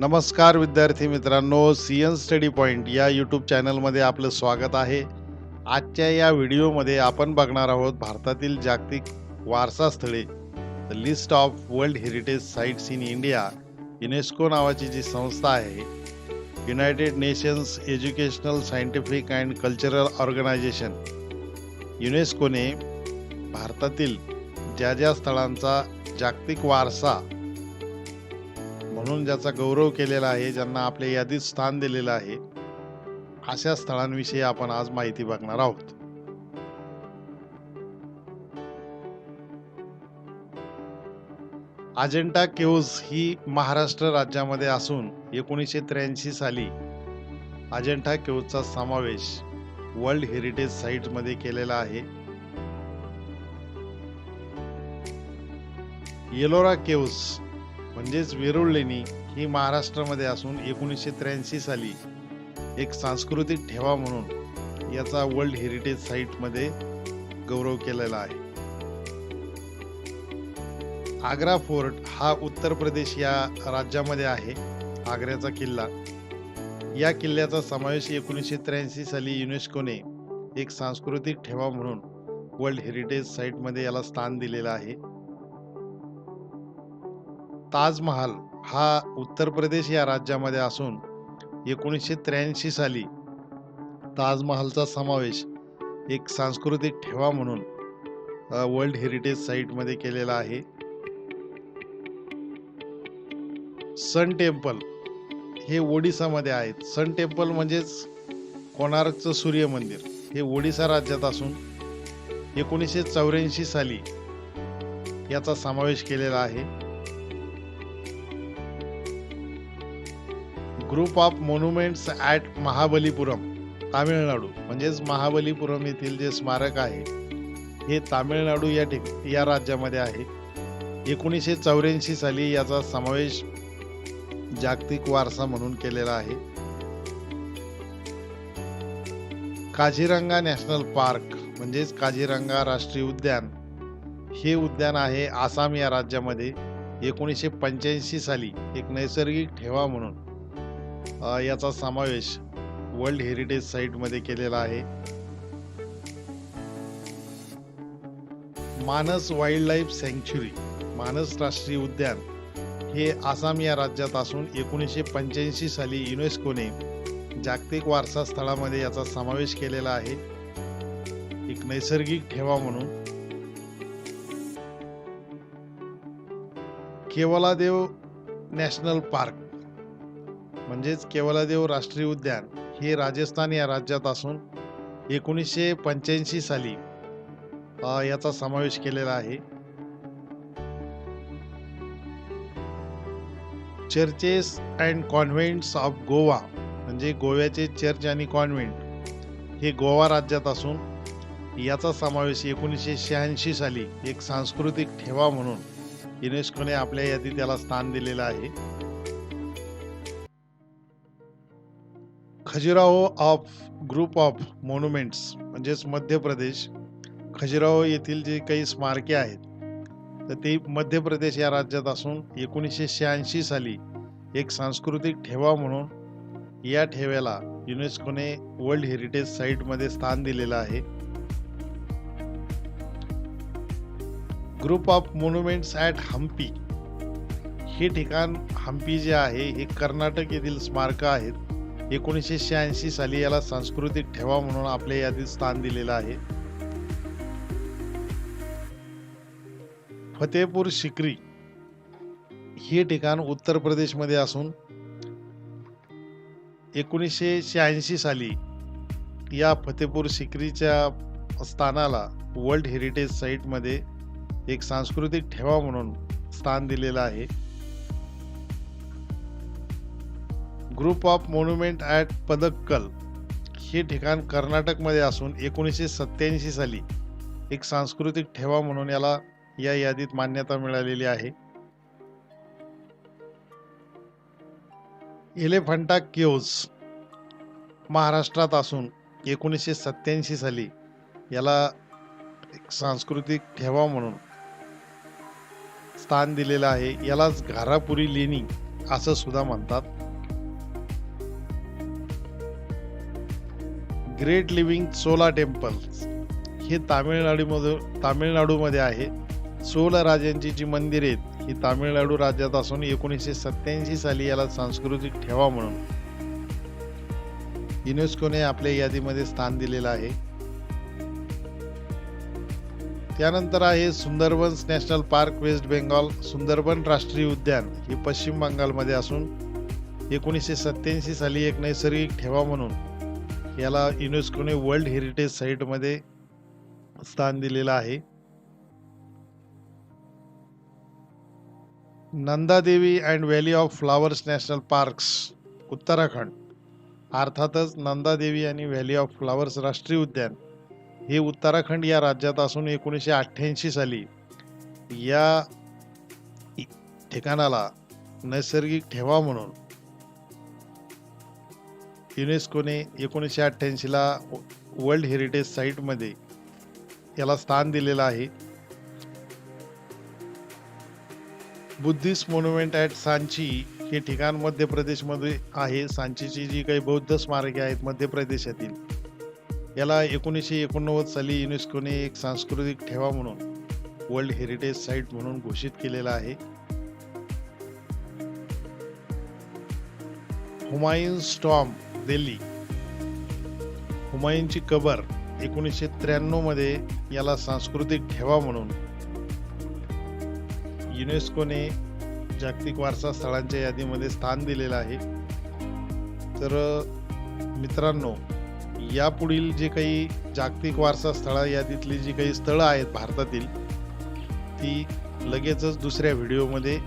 नमस्कार विद्यार्थी मित्रांनो सी एन स्टडी पॉईंट या यूट्यूब चॅनलमध्ये आपलं स्वागत आहे. आजच्या या व्हिडिओमध्ये आपण बघणार आहोत भारतातील जागतिक वारसा स्थळे the list of world heritage sites in India UNESCO नावाची जी संस्था आहे United Nations Educational Scientific and Cultural Organization युनेस्कोने भारतातील ज्या ज्या स्थळांचा जागतिक वारसा म्हणून ज्याचा गौरव केलेला आहे ज्यांना आपल्या यादीत स्थान दिलेलं आहे अशा स्थळांविषयी आपण आज माहिती बघणार आहोत. अजंटा केव्ज ही महाराष्ट्र राज्यामध्ये असून एकोणीसशे त्र्याऐंशी साली अजेंठा केव्जचा समावेश वर्ल्ड हेरिटेज साईटमध्ये केलेला आहे. येलोरा केव्ज म्हणजेच वेरूळ लेणी ही महाराष्ट्रामध्ये असून एकोणीसशे त्र्याऐंशी साली एक सांस्कृतिक ठेवा म्हणून याचा वर्ल्ड हेरिटेज साईटमध्ये गौरव केलेला आहे. आग्रा फोर्ट हा उत्तर प्रदेश या राज्यामध्ये आहे आग्र्याचा किल्ला. या किल्ल्याचा समावेश एकोणीसशे त्र्याऐंशी साली युनेस्कोने एक सांस्कृतिक ठेवा म्हणून वर्ल्ड हेरिटेज साईटमध्ये याला स्थान दिलेलं आहे. ताजमहाल हा उत्तर प्रदेश या राज्यामध्ये असून एकोणीसशे त्र्याऐंशी साली ताजमहालचा समावेश एक सांस्कृतिक ठेवा म्हणून वर्ल्ड हेरिटेज साईटमध्ये केलेला आहे. सन टेम्पल हे ओडिसामध्ये आहेत. सन टेम्पल म्हणजेच कोणार्कचं सूर्य मंदिर हे ओडिसा राज्यात असून एकोणीसशे चौऱ्याऐंशी साली याचा समावेश केलेला आहे. Group of monuments at Mahabalipuram Tamil Nadu. म्हणजेच महाबलीपुरम येथील जे स्मारक आहे हे तामिळनाडू या ठिक या राज्यामध्ये आहे. एकोणीसशे चौऱ्याऐंशी साली याचा समावेश जागतिक वारसा म्हणून केलेला आहे. काझीरंगा नॅशनल पार्क म्हणजेच काझीरंगा राष्ट्रीय उद्यान हे उद्यान आहे आसाम या राज्यामध्ये. एकोणीसशे पंच्याऐंशी साली एक नैसर्गिक ठेवा म्हणून याचा समावेश वर्ल्ड हेरिटेज साईटमध्ये केलेला आहे. मानस वाईल्ड लाईफ सँक्च्युरी मानस राष्ट्रीय उद्यान हे आसाम या राज्यात असून एकोणीसशे पंच्याऐंशी साली युनेस्कोने जागतिक वारसा स्थळामध्ये याचा समावेश केलेला आहे. एक नैसर्गिक ठेवा म्हणून. केवलादेव नॅशनल पार्क म्हणजेच केवलादेव राष्ट्रीय उद्यान हे राजस्थान या राज्यात असून एकोणीसशे पंच्याऐंशी साली याचा समावेश केलेला आहे. Churches and convents of Goa म्हणजे गोव्याचे चर्च आणि कॉन्व्हेंट हे गोवा राज्यात असून याचा समावेश एकोणीसशे शहाऐंशी साली एक सांस्कृतिक ठेवा म्हणून युनेस्कोने आपल्या यादीत त्याला स्थान दिलेलं आहे. Khajuraho of group of monuments म्हणजेच मध्य प्रदेश. खजुराहो येथील जे काही स्मारके आहेत तर ते मध्य प्रदेश या राज्यात असून एकोणीसशे शहाऐंशी साली एक सांस्कृतिक ठेवा म्हणून या ठेव्याला युनेस्कोने वर्ल्ड हेरिटेज साईटमध्ये स्थान दिलेलं आहे. Group of monuments at Hampi. हे ठिकाण हम्पी जे आहे हे कर्नाटक येथील स्मारकं आहेत. एकोणीसशे शहाऐंशी साली याला सांस्कृतिक ठेवा म्हणून आपल्या यादीत स्थान दिलेलं आहे. फतेहपूर शिकरी हे ठिकाण उत्तर प्रदेशमध्ये असून एकोणीसशे शहाऐंशी साली या फतेपूर सिक्रीच्या स्थानाला वर्ल्ड हेरिटेज साईटमध्ये एक सांस्कृतिक ठेवा म्हणून स्थान दिलेलं आहे. Group of monument at Pattadakal हे ठिकाण कर्नाटकमध्ये असून एकोणीसशे सत्याऐंशी साली एक सांस्कृतिक ठेवा म्हणून याला या यादीत मान्यता मिळालेली आहे. एलेफंटा केव्ज महाराष्ट्रात असून एकोणीसशे सत्याऐंशी साली याला एक सांस्कृतिक ठेवा म्हणून स्थान दिलेलं आहे. यालाच घारापुरी लेणी असं सुद्धा म्हणतात. ग्रेट लिव्हिंग सोला टेम्पल हे तामिळनाडूमधून तामिळनाडूमध्ये आहे. सोल राजांची जी मंदिर आहेत ही तामिळनाडू राज्यात असून एकोणीसशे सत्याऐंशी साली याला सांस्कृतिक ठेवा म्हणून युनेस्कोने आपल्या यादीमध्ये स्थान दिलेलं आहे. त्यानंतर आहे Sundarbans national park west Bengal. Sundarban राष्ट्रीय उद्यान हे पश्चिम बंगालमध्ये असून एकोणीसशे सत्याऐंशी साली एक नैसर्गिक ठेवा म्हणून याला युनेस्कोने वर्ल्ड हेरिटेज साईटमध्ये स्थान दिलेलं आहे. Nanda Devi and valley of flowers national parks Uttarakhand. अर्थातच नंदादेवी आणि व्हॅली ऑफ फ्लावर्स राष्ट्रीय उद्यान हे उत्तराखंड या राज्यात असून एकोणीसशे अठ्ठ्याऐंशी साली या ठिकाणाला नैसर्गिक ठेवा म्हणून युनेस्कोने एकोणीसशे अठ्ठ्याऐंशीला वर्ल्ड हेरिटेज साईटमध्ये याला स्थान दिलेलं आहे. बुद्धिस्ट मोन्युमेंट ॲट सांची हे ठिकाण मध्य प्रदेशमध्ये आहे. सांचीची जी काही बौद्ध स्मारके आहेत मध्य प्रदेशातील याला एकोणीसशे एकोणनव्वद साली युनेस्कोने एक सांस्कृतिक ठेवा म्हणून वर्ल्ड हेरिटेज साईट म्हणून घोषित केलेला आहे. हुमायून स्टॉम दिल्ली. हुमायूनची कबर एकोणीसशे त्र्याण्णवमध्ये याला सांस्कृतिक ठेवा म्हणून युनेस्कोने जागतिक वारसा स्थळांच्या यादीमध्ये स्थान दिलेलं आहे. तर मित्रांनो यापुढील जे काही जागतिक वारसा स्थळा यादीतली जी काही स्थळं आहेत भारतातील ती लगेचच दुसऱ्या व्हिडिओमध्ये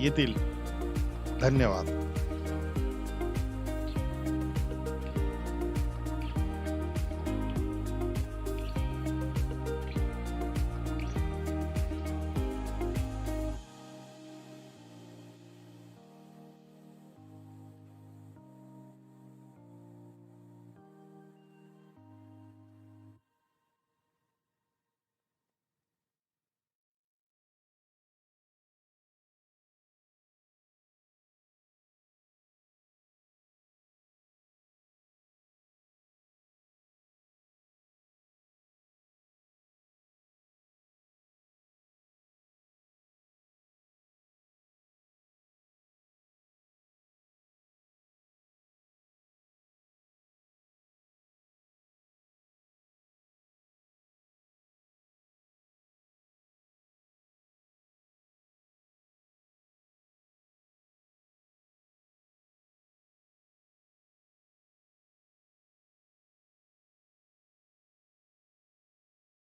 येतील. धन्यवाद.